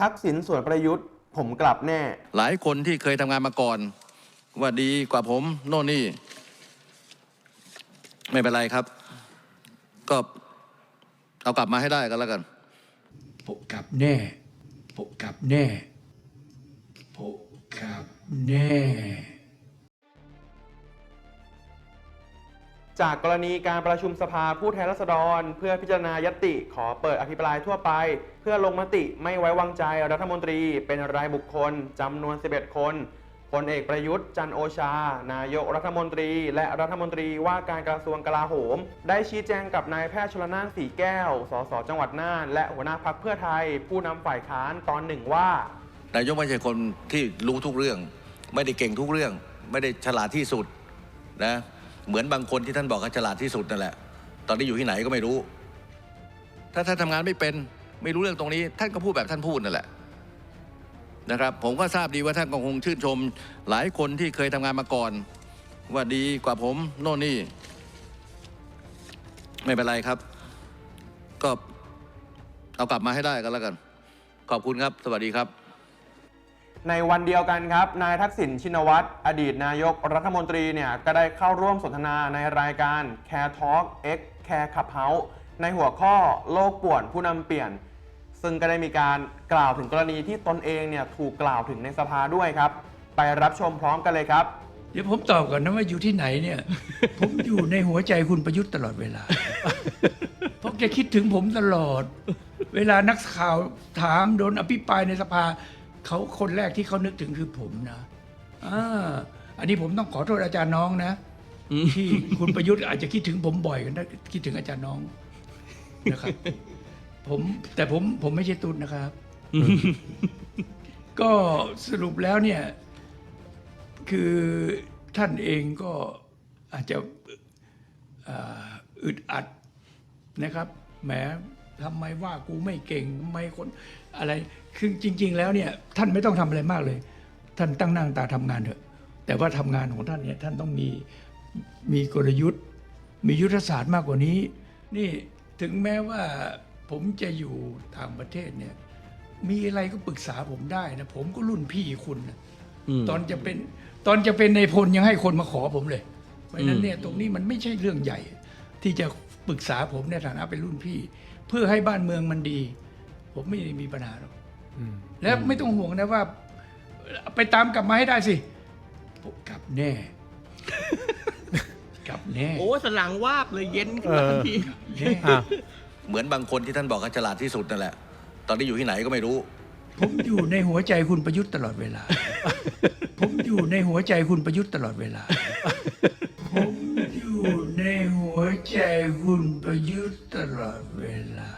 ทักษิณส่วนประยุทธ์ ผมกลับแน่ หลายคนที่เคยทำงานมาก่อน ว่าดีกว่าผมโน่นนี่ ไม่เป็นไรครับ ก็เอากลับมาให้ได้ก็แล้วกันผมกลับแน่ผมกลับแน่ผมกลับแน่ จากกรณีการประชุมสภาผู้แทนราษฎร เพื่อพิจารณายติขอเปิดอภิปรายทั่วไป เพื่อลงมติไม่ไว้วางใจรัฐมนตรี เป็นรายบุคคลจำนวน 11 คนพลเอกประยุทธ์จันโอชา นายกรัฐมนตรี และรัฐมนตรีว่าการกระทรวงกลาโหม ได้ชี้แจงกับนายแพทย์ชลนานสีแก้ว สสจังหวัดน่าน และหัวหน้าพักเพื่อไทย ผู้นำฝ่ายค้านตอนหนึ่งว่า นายกไม่ใช่คนที่รู้ทุกเรื่อง ไม่ได้เก่งทุกเรื่อง ไม่ได้ฉลาดที่สุดนะ เหมือนบางคนที่ท่านบอกว่าฉลาดที่สุดนั่นแหละ ตอนนี้อยู่ที่ไหนก็ไม่รู้ ถ้าท่านทำงานไม่เป็นไม่รู้เรื่องตรงนี้ ท่านก็พูดแบบท่านพูดนั่นแหละนะครับผมก็ทราบดีว่าท่านก็คงชื่นชมหลายคนที่เคยทำงานมาก่อน ว่าดีกว่าผมโน่นนี่ ไม่เป็นไรครับ ก็เอากลับมาให้ได้ก็แล้วกัน ขอบคุณครับ สวัสดีครับ ในวันเดียวกันครับ นายทักษิณชินวัตร อดีตนายกรัฐมนตรีเนี่ยก็ได้เข้าร่วมสนทนาในรายการ Care Talk X Care Clubhouse ในหัวข้อโลกป่วนผู้นำเปลี่ยน ซึ่งก็ได้มีการกล่าวถึงกรณีที่ตนเองเนี่ยถูกกล่าวถึงในสภาด้วยครับ ไปรับชมพร้อมกันเลยครับ เดี๋ยวผมตอบก่อนนะว่าอยู่ที่ไหนเนี่ย ผมอยู่ในหัวใจคุณประยุทธ์ตลอดเวลา เพราะแกคิดถึงผมตลอด เวลานักข่าวถามโดนอภิปรายในสภา เขาคนแรกที่เขานึกถึงคือผมนะอ่าอันนี้ผมต้องขอโทษอาจารย์น้องนะที่คุณประยุทธ์อาจจะคิดถึงผมบ่อยกันนะคิดถึงอาจารย์น้องนะครับผมแต่ผมผมไม่ใช่ตุนนะครับ ก็สรุปแล้วเนี่ย คือท่านเองก็อาจจะเอ่ออึดอัดนะครับแหม ทำไมว่ากูไม่เก่งทำไมคนอะไรคือจริง ๆ แล้วเนี่ยท่านไม่ต้องทำอะไรมากเลย ท่านตั้งหนั่งตาทำงานเถอะ แต่ว่าทำงานของท่านเนี่ยท่านต้องมีมีกลยุทธ์ มียุทธศาสตร์มากกว่านี้ นี่ถึงแม้ว่าผมจะอยู่ต่างประเทศเนี่ยมีอะไรก็ปรึกษาผมได้นะผมก็รุ่นพี่คุณนะตอนจะเป็นตอนจะเป็นในายพลยังให้คนมาขอผมเลย เพราะฉะนั้นเนี่ยตรงนี้มันไม่ใช่เรื่องใหญ่ ที่จะปรึกษาผมในฐานะเป็นรุ่นพี่ เพื่อให้บ้านเมืองมันดี ผมไม่ได้มีปัญหาหรอกและไม่ต้องห่วงนะว่า ไปตามกลับมาให้ได้สิผมกลับแน่ กลับแน่โอ้สลังวาบเลยเย็นขึ้นมาทันทีแน่อะเหมือนบางคนที่ท่านบอกว่าฉลาดที่สุดนั่นแหละ ตอนนี้อยู่ที่ไหนก็ไม่รู้ ผมอยู่ในหัวใจคุณประยุทธ์ตลอดเวลา ผมอยู่ในหัวใจคุณประยุทธ์ตลอดเวลา ผม อยู่ในหัวใจคุณประยุทธ์ตลอดเวลา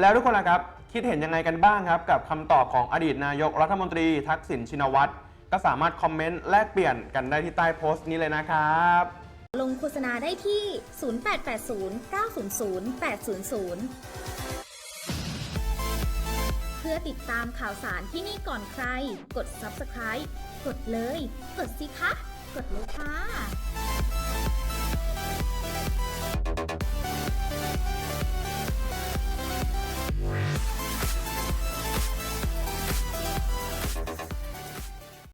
แล้วทุกคนล่ะครับ คิดเห็นยังไงกันบ้างครับ กับคำตอบของอดีตนายกรัฐมนตรีทักษิณชินวัตรก็สามารถคอมเมนต์แลกเปลี่ยนกันได้ที่ใต้โพสต์นี้เลยนะครับ ลงโฆษณาได้ที่ 0880 900 800 เพื่อติดตามข่าวสารที่นี่ก่อนใคร กด subscribe กดเลย กดสิคะ กดเลยค่ะ